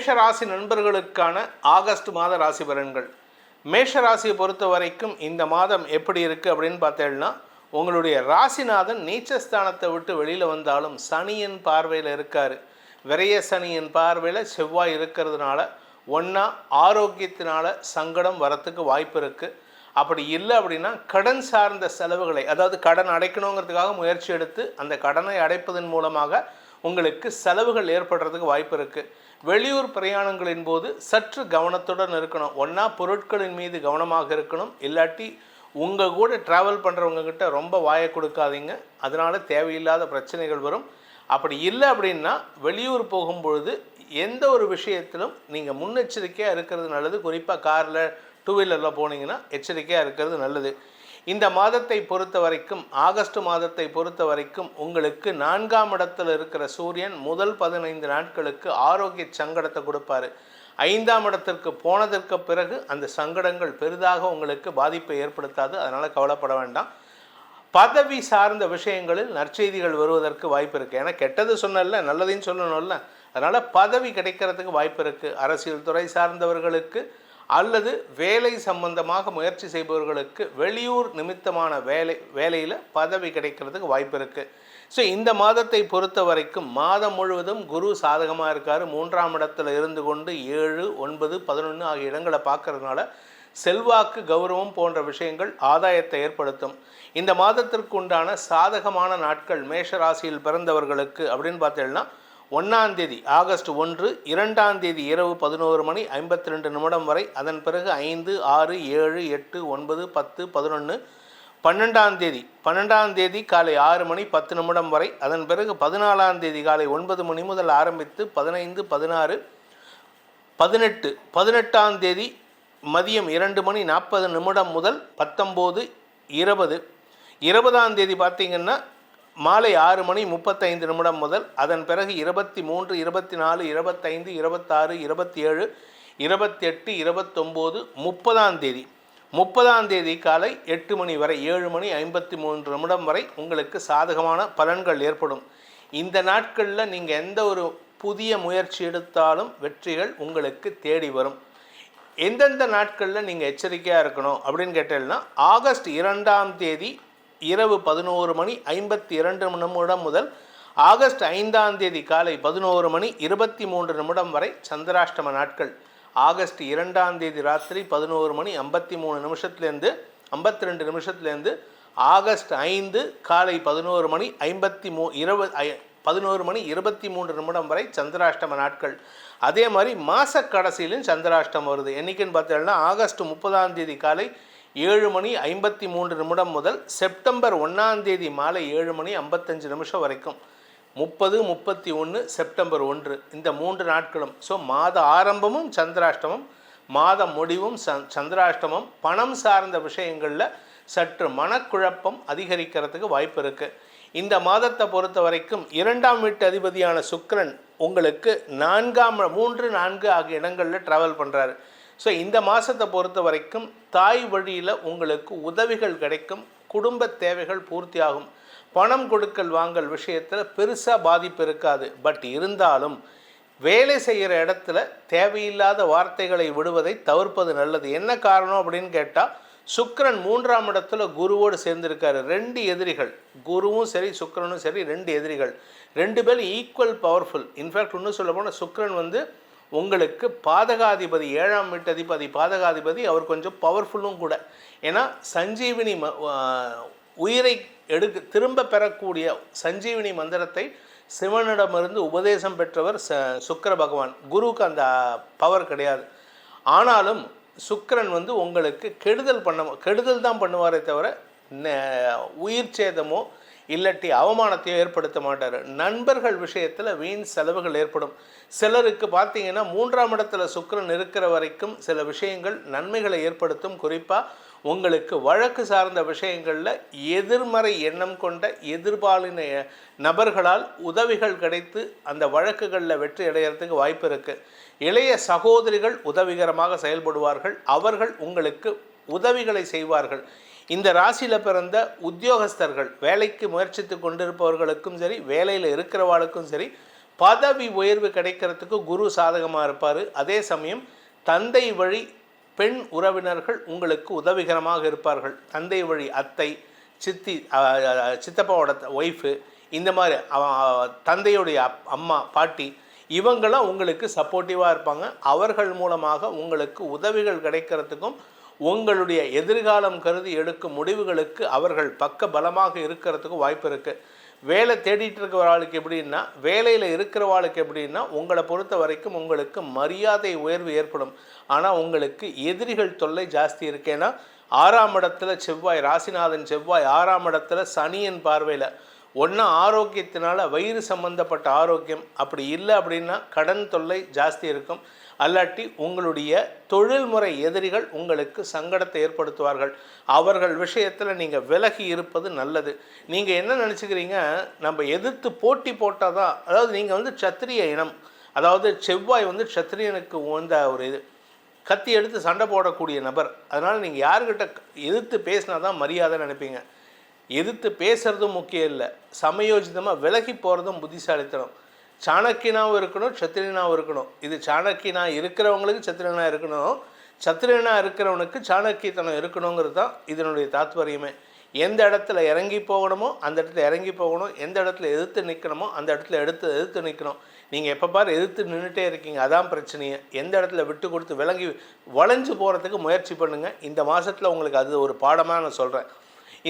மேஷ ராசி நண்பர்களுக்கான ஆகஸ்ட் மாத ராசி பலன்கள். மேஷ ராசியை பொறுத்த வரைக்கும் இந்த மாதம் எப்படி இருக்குது அப்படின்னு பார்த்தேன்னா உங்களுடைய ராசிநாதன் நீச்சஸ்தானத்தை விட்டு வெளியில் வந்தாலும் சனியின் பார்வையில் இருக்கார். விரைய சனியின் பார்வையில் செவ்வாய் இருக்கிறதுனால ஒன்றா ஆரோக்கியத்தினால சங்கடம் வரத்துக்கு வாய்ப்பு இருக்குது அப்படி இல்லை அப்படின்னா கடன் சார்ந்த செலவுகளை அதாவது கடன் அடைக்கணுங்கிறதுக்காக முயற்சி எடுத்து அந்த கடனை அடைப்பதன் மூலமாக உங்களுக்கு செலவுகள் ஏற்படுறதுக்கு வாய்ப்பு இருக்குது வெளியூர் பிரயாணங்களின் போது சற்று கவனத்துடன் இருக்கணும். ஒன்றா பொருட்களின் மீது கவனமாக இருக்கணும். இல்லாட்டி உங்கள் கூட ட்ராவல் பண்ணுறவங்கக்கிட்ட ரொம்ப வாயை கொடுக்காதீங்க. அதனால் தேவையில்லாத பிரச்சனைகள் வரும். அப்படி இல்லை அப்படின்னா வெளியூர் போகும்பொழுது எந்த ஒரு விஷயத்திலும் நீங்கள் முன்னெச்சரிக்கையாக இருக்கிறது நல்லது. குறிப்பாக காரில் டூ வீலரில் போனீங்கன்னா எச்சரிக்கையாக இருக்கிறது நல்லது. இந்த மாதத்தை பொறுத்த வரைக்கும் ஆகஸ்ட் மாதத்தை பொறுத்த வரைக்கும் உங்களுக்கு நான்காம் இடத்தில் இருக்கிற சூரியன் முதல் பதினைந்து நாட்களுக்கு ஆரோக்கிய சங்கடத்தை கொடுப்பாரு. ஐந்தாம் இடத்திற்கு போனதற்கு பிறகு அந்த சங்கடங்கள் பெரிதாக உங்களுக்கு பாதிப்பை ஏற்படுத்தாது. அதனால் கவலைப்பட வேண்டாம். பதவி சார்ந்த விஷயங்களில் நற்செய்திகள் வருவதற்கு வாய்ப்பு இருக்குது ஏன்னா கெட்டது சொன்னல நல்லதையும் சொல்லணும்ல. அதனால் பதவி கிடைக்கிறதுக்கு வாய்ப்பு இருக்குது அரசியல் துறை சார்ந்தவர்களுக்கு அல்லது வேலை சம்பந்தமாக முயற்சி செய்பவர்களுக்கு வெளியூர் நிமித்தமான வேலை வேலையில் பதவி கிடைக்கிறதுக்கு வாய்ப்பு இருக்குது ஸோ இந்த மாதத்தை பொறுத்த வரைக்கும் மாதம் முழுவதும் குரு சாதகமாக இருக்கார். மூன்றாம் இடத்துல இருந்து கொண்டு ஏழு ஒன்பது பதினொன்று ஆகிய இடங்களை பார்க்கறதுனால செல்வாக்கு கௌரவம் போன்ற விஷயங்கள் ஆதாயத்தை ஏற்படுத்தும். இந்த மாதத்திற்கு உண்டான சாதகமான நாட்கள் மேஷ ராசியில் பிறந்தவர்களுக்கு அப்படின்னு பார்த்தீங்கன்னா ஒன்றாம் தேதி ஆகஸ்ட் ஒன்று இரண்டாம் தேதி இரவு பதினோரு மணி ஐம்பத்தி ரெண்டு நிமிடம் வரை அதன் பிறகு ஐந்து ஆறு ஏழு எட்டு ஒன்பது பத்து பதினொன்று பன்னெண்டாம் தேதி பன்னெண்டாம் தேதி காலை ஆறு மணி பத்து நிமிடம் வரை அதன் பிறகு பதினாலாம் தேதி காலை ஒன்பது மணி முதல் ஆரம்பித்து பதினைந்து பதினாறு பதினெட்டு பதினெட்டாம் தேதி மதியம் இரண்டு மணி நாற்பது நிமிடம் முதல் பத்தொம்போது இருபது இருபதாம் தேதி பார்த்தீங்கன்னா மாலை ஆறு மணி முப்பத்தைந்து நிமிடம் முதல் அதன் பிறகு இருபத்தி மூன்று இருபத்தி நாலு இருபத்தைந்து இருபத்தாறு இருபத்தி ஏழு இருபத்தெட்டு இருபத்தொம்போது முப்பதாம் தேதி. முப்பதாம் தேதி காலை எட்டு மணி வரை ஏழு மணி ஐம்பத்தி மூன்று நிமிடம் வரை உங்களுக்கு சாதகமான பலன்கள் ஏற்படும். இந்த நாட்களில் நீங்கள் எந்த ஒரு புதிய முயற்சி எடுத்தாலும் வெற்றிகள் உங்களுக்கு தேடி வரும். எந்தெந்த நாட்களில் நீங்கள் எச்சரிக்கையாக இருக்கணும் அப்படின்னு கேட்டீங்கன்னா ஆகஸ்ட் இரண்டாம் தேதி இரவு பதினோரு மணி ஐம்பத்தி இரண்டு நிமிடம் முதல் ஆகஸ்ட் ஐந்தாம் தேதி காலை பதினோரு மணி இருபத்தி மூன்று நிமிடம் வரை சந்திராஷ்டம நாட்கள். ஆகஸ்ட் இரண்டாம் தேதி ராத்திரி பதினோரு மணி ஐம்பத்தி மூணு நிமிஷத்துலேருந்து ஐம்பத்தி ரெண்டு நிமிஷத்துலேருந்து ஆகஸ்ட் ஐந்து காலை பதினோரு மணி ஐம்பத்தி மூ இருபது பதினோரு மணி இருபத்தி மூன்று நிமிடம் வரை சந்திராஷ்டம நாட்கள். அதே மாதிரி மாத கடைசியிலும் சந்திராஷ்டம் வருது. என்னைக்குன்னு பார்த்தீங்கன்னா ஆகஸ்ட் முப்பதாம் தேதி காலை ஏழு மணி ஐம்பத்தி மூன்று நிமிடம் முதல் செப்டம்பர் ஒன்றாம் தேதி மாலை ஏழு மணி ஐம்பத்தஞ்சு நிமிஷம் வரைக்கும். முப்பது முப்பத்தி ஒன்று செப்டம்பர் ஒன்று. இந்த மூன்று நாட்களும். ஸோ மாத ஆரம்பமும் சந்திராஷ்டமம் மாத முடிவும் சந் சந்திராஷ்டமம் பணம் சார்ந்த விஷயங்களில் சற்று மனக்குழப்பம் அதிகரிக்கிறதுக்கு வாய்ப்பு இருக்குது இந்த மாதத்தை பொறுத்த வரைக்கும் இரண்டாம் வீட்டு அதிபதியான சுக்ரன் உங்களுக்கு நான்காம் மூன்று நான்கு ஆகிய இடங்களில் ட்ராவல் பண்ணுறாரு ஸோ இந்த மாதத்தை பொறுத்த வரைக்கும் தாய் வழியில் உங்களுக்கு உதவிகள் கிடைக்கும் குடும்ப தேவைகள் பூர்த்தியாகும். பணம் கொடுக்கல் வாங்கல் விஷயத்தில் பெருசாக பாதிப்பு இருக்காது. பட் இருந்தாலும் வேலை செய்கிற இடத்துல தேவையில்லாத வார்த்தைகளை விடுவதை தவிர்ப்பது நல்லது. என்ன காரணம் அப்படின்னு கேட்டால் சுக்கரன் மூன்றாம் இடத்துல குருவோடு சேர்ந்திருக்காரு. ரெண்டு எதிரிகள். குருவும் சரி சுக்கரனும் சரி ரெண்டு எதிரிகள். ரெண்டு பேரும் ஈக்குவல் பவர்ஃபுல் இன்ஃபேக்ட் இன்னும் சொல்ல போனால் சுக்கரன் வந்து உங்களுக்கு பாதகாதிபதி ஏழாம் வீட்டதிபதி பாதகாதிபதி அவர் கொஞ்சம் பவர்ஃபுல்லும் கூட. ஏன்னா சஞ்சீவினி ம உயிரை எடுக்க திரும்ப பெறக்கூடிய சஞ்சீவினி மந்திரத்தை சிவனிடமிருந்து உபதேசம் பெற்றவர் ச சுக்கர பகவான். குருவுக்கு அந்த பவர் கிடையாது. ஆனாலும் சுக்கரன் வந்து உங்களுக்கு கெடுதல் பண்ண கெடுதல் தான் பண்ணுவாரே தவிர உயிர் சேதமோ இல்லாட்டி அவமானத்தையோ ஏற்படுத்த மாட்டார். நண்பர்கள் விஷயத்தில் வீண் செலவுகள் ஏற்படும். சிலருக்கு பார்த்தீங்கன்னா மூன்றாம் இடத்துல சுக்கிரன் இருக்கிற வரைக்கும் சில விஷயங்கள் நன்மைகளை ஏற்படுத்தும். குறிப்பாக உங்களுக்கு வழக்கு சார்ந்த விஷயங்களில் எதிர்மறை எண்ணம் கொண்ட எதிர்பாலின நபர்களால் உதவிகள் கிடைத்து அந்த வழக்குகளில் வெற்றி அடைகிறதுக்கு வாய்ப்பு இருக்குது இளைய சகோதரிகள் உதவிகரமாக செயல்படுவார்கள். அவர்கள் உங்களுக்கு உதவிகளை செய்வார்கள். இந்த ராசியில் பிறந்த உத்தியோகஸ்தர்கள் வேலைக்கு முயற்சித்து கொண்டிருப்பவர்களுக்கும் சரி வேலையில் இருக்கிறவாளுக்கும் சரி பதவி உயர்வு கிடைக்கிறதுக்கு குரு சாதகமாக இருப்பார். அதே சமயம் தந்தை வழி பெண் உறவினர்கள் உங்களுக்கு உதவிகரமாக இருப்பார்கள். தந்தை வழி அத்தை சித்தி சித்தப்பாவோட ஒய்ஃபு இந்த மாதிரி தந்தையுடைய அப்- அம்மா பாட்டி இவங்களாம் உங்களுக்கு சப்போர்ட்டிவாக இருப்பாங்க. அவர்கள் மூலமாக உங்களுக்கு உதவிகள் கிடைக்கிறதுக்கும் உங்களுடைய எதிர்காலம் கருதி எடுக்கும் முடிவுகளுக்கு அவர்கள் பக்க பலமாக இருக்கிறதுக்கு வாய்ப்பு இருக்குது வேலை தேடிட்டு இருக்கிற ஆளுக்கு எப்படின்னா வேலையில் இருக்கிறவாளுக்கு எப்படின்னா உங்களை பொறுத்த வரைக்கும் உங்களுக்கு மரியாதை உயர்வு ஏற்படும். ஆனால் உங்களுக்கு எதிரிகள் தொல்லை ஜாஸ்தி இருக்கேன்னா ஆறாம் இடத்துல செவ்வாய் ராசிநாதன் செவ்வாய் ஆறாம் இடத்துல சனியின் பார்வையில். ஒன்றா ஆரோக்கியத்தினால் வயிறு சம்பந்தப்பட்ட ஆரோக்கியம் அப்படி இல்லை அப்படின்னா கடன் தொல்லை ஜாஸ்தி இருக்கும். அல்லாட்டி உங்களுடைய தொழில்முறை எதிரிகள் உங்களுக்கு சங்கடத்தை ஏற்படுத்துவார்கள். அவர்கள் விஷயத்தில் நீங்கள் விலகி இருப்பது நல்லது. நீங்கள் என்ன நினச்சிக்கிறீங்க? நம்ம எதிர்த்து போட்டி போட்டால் தான் அதாவது நீங்கள் வந்து சத்திரிய இனம் அதாவது செவ்வாய் வந்து சத்திரியனுக்கு உந்த ஒரு இது. கத்தி எடுத்து சண்டை போடக்கூடிய நபர். அதனால் நீங்கள் யாருக்கிட்ட எதிர்த்து பேசினா தான் மரியாதை நினைப்பீங்க. எதிர்த்து பேசுறதும் முக்கியம் இல்லை. சமயோஜிதமாக விலகி போகிறதும் புத்திசாலித்தனம். சாணக்கியனாகவும் இருக்கணும் சத்திரியனாகவும் இருக்கணும். இது சாணக்கியனா இருக்கிறவங்களுக்கு சத்திரியனாக இருக்கணும். சத்திரியனாக இருக்கிறவனுக்கு சாணக்கியத்தனம் இருக்கணுங்கிறது தான் இதனுடைய தாத்பரியமே. எந்த இடத்துல இறங்கி போகணுமோ அந்த இடத்துல இறங்கி போகணும். எந்த இடத்துல எதிர்த்து நிற்கணுமோ அந்த இடத்துல எடுத்து எதிர்த்து நிற்கணும் நீங்கள் எப்போ பாரு எதிர்த்து நின்றுட்டே இருக்கீங்க. அதான் பிரச்சனையே. எந்த இடத்துல விட்டு கொடுத்து விளங்கி வளைஞ்சு போகிறதுக்கு முயற்சி பண்ணுங்கள் இந்த மாதத்தில் உங்களுக்கு அது ஒரு பாடமாக நான் சொல்கிறேன்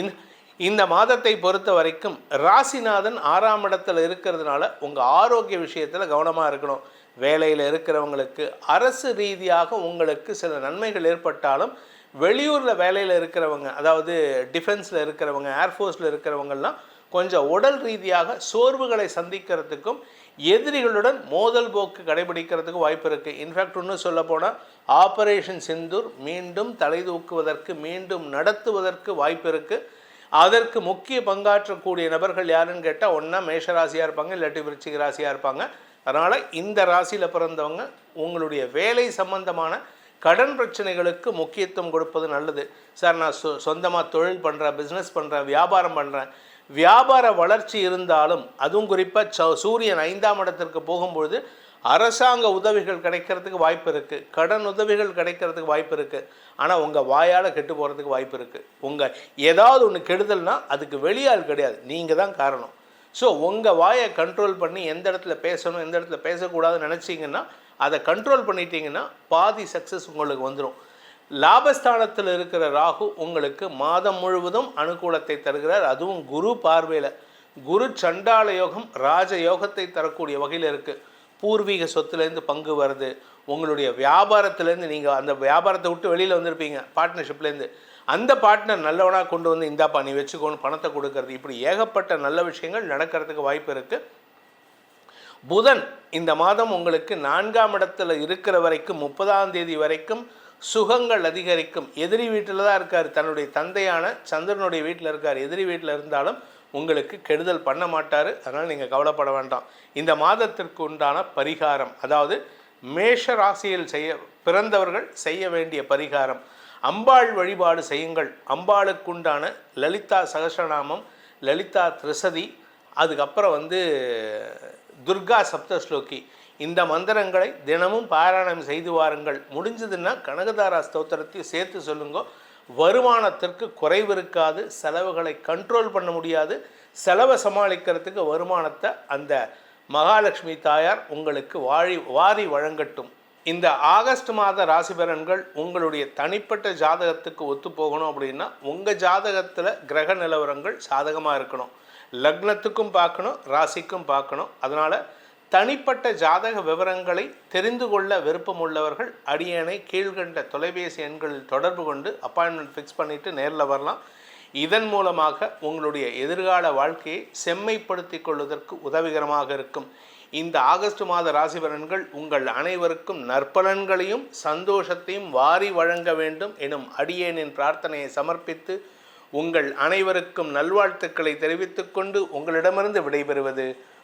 இந்த இந்த மாதத்தை பொறுத்த வரைக்கும் ராசிநாதன் ஆறாம் இடத்துல இருக்கிறதுனால உங்கள் ஆரோக்கிய விஷயத்தில் கவனமாக இருக்கணும். வேலையில் இருக்கிறவங்களுக்கு அரசு ரீதியாக உங்களுக்கு சில நன்மைகள் ஏற்பட்டாலும் வெளியூரில் வேலையில் இருக்கிறவங்க அதாவது டிஃபென்ஸில் இருக்கிறவங்க ஏர்ஃபோர்ஸில் இருக்கிறவங்கெல்லாம் கொஞ்சம் உடல் ரீதியாக சோர்வுகளை சந்திக்கிறதுக்கும் எதிரிகளுடன் மோதல் போக்கு கடைபிடிக்கிறதுக்கு வாய்ப்பு இருக்குது இன்ஃபேக்ட் இன்னும் சொல்ல போனால் ஆபரேஷன் சிந்தூர் மீண்டும் தலை தூக்குவதற்கு மீண்டும் நடத்துவதற்கு வாய்ப்பு இருக்குது அதற்கு முக்கிய பங்காற்றக்கூடிய நபர்கள் யாருன்னு கேட்டால் ஒன்றா மேஷராசியாக இருப்பாங்க இல்லாட்டி விருச்சிக ராசியாக இருப்பாங்க. அதனால் இந்த ராசியில் பிறந்தவங்க உங்களுடைய வேலை சம்பந்தமான கடன் பிரச்சனைகளுக்கு முக்கியத்துவம் கொடுப்பது நல்லது. சார் நான் சொ சொந்தமாக தொழில் பண்ணுறேன் பிஸ்னஸ் பண்ணுறேன் வியாபாரம் பண்ணுறேன் வியாபார வளர்ச்சி இருந்தாலும் அதுவும் குறிப்பாக ச சூரியன் ஐந்தாம் இடத்திற்கு போகும்பொழுது அரசாங்க உதவிகள் கிடைக்கிறதுக்கு வாய்ப்பு இருக்குது கடன் உதவிகள் கிடைக்கிறதுக்கு வாய்ப்பு இருக்குது ஆனால் உங்கள் வாயால் கெட்டு போகிறதுக்கு வாய்ப்பு இருக்குது உங்கள் ஏதாவது ஒன்று கெடுதல்னா அதுக்கு வெளியால் கிடையாது. நீங்கள் தான் காரணம். ஸோ உங்கள் வாயை கண்ட்ரோல் பண்ணி எந்த இடத்துல பேசணும் எந்த இடத்துல பேசக்கூடாதுன்னு நினச்சிங்கன்னா அதை கண்ட்ரோல் பண்ணிட்டீங்கன்னா பாதி சக்ஸஸ் உங்களுக்கு வந்துடும் லாபஸ்தானத்தில் இருக்கிற ராகு உங்களுக்கு மாதம் முழுவதும் அனுகூலத்தை தருகிறார். அதுவும் குரு பார்வையில். குரு சண்டால யோகம் ராஜ யோகத்தை தரக்கூடிய வகையில் இருக்குது பூர்வீக சொத்துலேருந்து பங்கு வருது. உங்களுடைய வியாபாரத்துலேருந்து நீங்கள் அந்த வியாபாரத்தை விட்டு வெளியில் வந்திருப்பீங்க பார்ட்னர்ஷிப்லேருந்து அந்த பார்ட்னர் நல்லவனாக கொண்டு வந்து இந்தாப்பா நீ வச்சுக்கோன்னு பணத்தை கொடுக்கறது. இப்படி ஏகப்பட்ட நல்ல விஷயங்கள் நடக்கிறதுக்கு வாய்ப்பு இருக்குது புதன் இந்த மாதம் உங்களுக்கு நான்காம் இடத்துல இருக்கிற வரைக்கும் முப்பதாம் தேதி வரைக்கும் சுகங்கள் அதிகரிக்கும். எதிரி வீட்டில் தான் இருக்கார். தன்னுடைய தந்தையான சந்திரனுடைய வீட்டில் இருக்கார். எதிரி வீட்டில் இருந்தாலும் உங்களுக்கு கெடுதல் பண்ண மாட்டார். அதனால் நீங்கள் கவலைப்பட வேண்டாம். இந்த மாதத்திற்கு உண்டான பரிகாரம் அதாவது மேஷ ராசியில் செய்ய பிறந்தவர்கள் செய்ய வேண்டிய பரிகாரம். அம்பாள் வழிபாடு செய்யுங்கள். அம்பாளுக்குண்டான லலிதா சகஸ்ரநாமம் லலிதா திரிசதி அதுக்கப்புறம் வந்து துர்கா சப்தஸ்லோகி. இந்த மந்திரங்களை தினமும் பாராயணம் செய்து வாருங்கள். முடிஞ்சதுன்னா கனகதாரா ஸ்தோத்திரத்தையும் சேர்த்து சொல்லுங்க. வருமானத்திற்கு குறைவு இருக்காது செலவுகளை கண்ட்ரோல் பண்ண முடியாது. செலவை சமாளிக்கிறதுக்கு வருமானத்தை அந்த மகாலட்சுமி தாயார் உங்களுக்கு வாழி வாரி வழங்கட்டும். இந்த ஆகஸ்ட் மாத ராசி பலன்கள் உங்களுடைய தனிப்பட்ட ஜாதகத்துக்கு ஒத்து போகணும் அப்படின்னா உங்கள் ஜாதகத்தில் கிரக நிலவரங்கள் சாதகமாக இருக்கணும். லக்னத்துக்கும் பார்க்கணும் ராசிக்கும் பார்க்கணும். அதனால் தனிப்பட்ட ஜாதக விவரங்களை தெரிந்து கொள்ள விருப்பமுள்ளவர்கள் அடியனை கீழ்கண்ட தொலைபேசி எண்களில் தொடர்பு கொண்டு அப்பாயின்மெண்ட் ஃபிக்ஸ் பண்ணிவிட்டு நேரில் வரலாம். இதன் மூலமாக உங்களுடைய எதிர்கால வாழ்க்கையை செம்மைப்படுத்தி கொள்வதற்கு உதவிகரமாக இருக்கும். இந்த ஆகஸ்ட் மாத ராசி பலன்கள் உங்கள் அனைவருக்கும் நற்பலன்களையும் சந்தோஷத்தையும் வாரி வழங்க வேண்டும் எனும் அடியேனின் பிரார்த்தனையை சமர்ப்பித்து உங்கள் அனைவருக்கும் நல்வாழ்த்துக்களை தெரிவித்துக்கொண்டு உங்களிடமிருந்து விடைபெறுவது